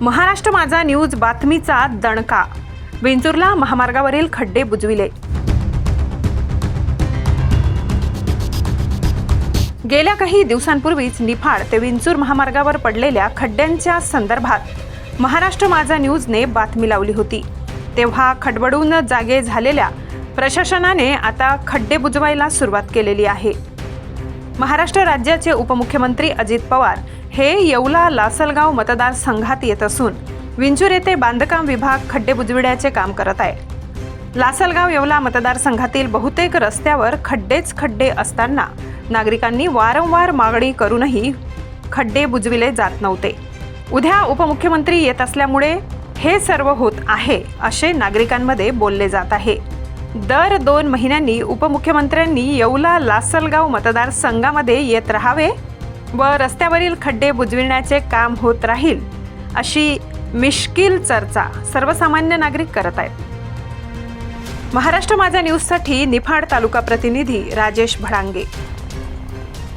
महाराष्ट्र माझा न्यूज बातमीचा दणका. विंचूरला महामार्गावरील खड्डे बुजविले. गेल्या काही दिवसांपूर्वीच निफाड ते विंचूर महामार्गावर पडलेल्या खड्ड्यांच्या संदर्भात महाराष्ट्र माझा न्यूजने बातमी लावली होती. तेव्हा खडबडून जागे झालेल्या प्रशासनाने आता खड्डे बुजवायला सुरुवात केलेली आहे. महाराष्ट्र राज्याचे उपमुख्यमंत्री अजित पवार हे येवला लासलगाव मतदारसंघात येत असून विंचूर येथे बांधकाम विभाग खड्डे बुजविण्याचे काम करत आहे. लासलगाव येवला मतदारसंघातील बहुतेक रस्त्यावर खड्डेच खड्डे असताना नागरिकांनी वारंवार मागणी करूनही खड्डे बुजविले जात नव्हते. उद्या उपमुख्यमंत्री येत असल्यामुळे हे सर्व होत आहे असे नागरिकांमध्ये बोलले जात आहे. दर दोन महिन्यांनी उपमुख्यमंत्र्यांनी येवला लासलगाव मतदारसंघामध्ये येत राहावे व रस्त्यावरील खड्डे बुजविण्याचे काम होत राहील अशी मिश्किल चर्चा सर्वसामान्य नागरिक करत आहेत. महाराष्ट्र माझा न्यूजसाठी निफाड तालुका प्रतिनिधी राजेश भडांगे.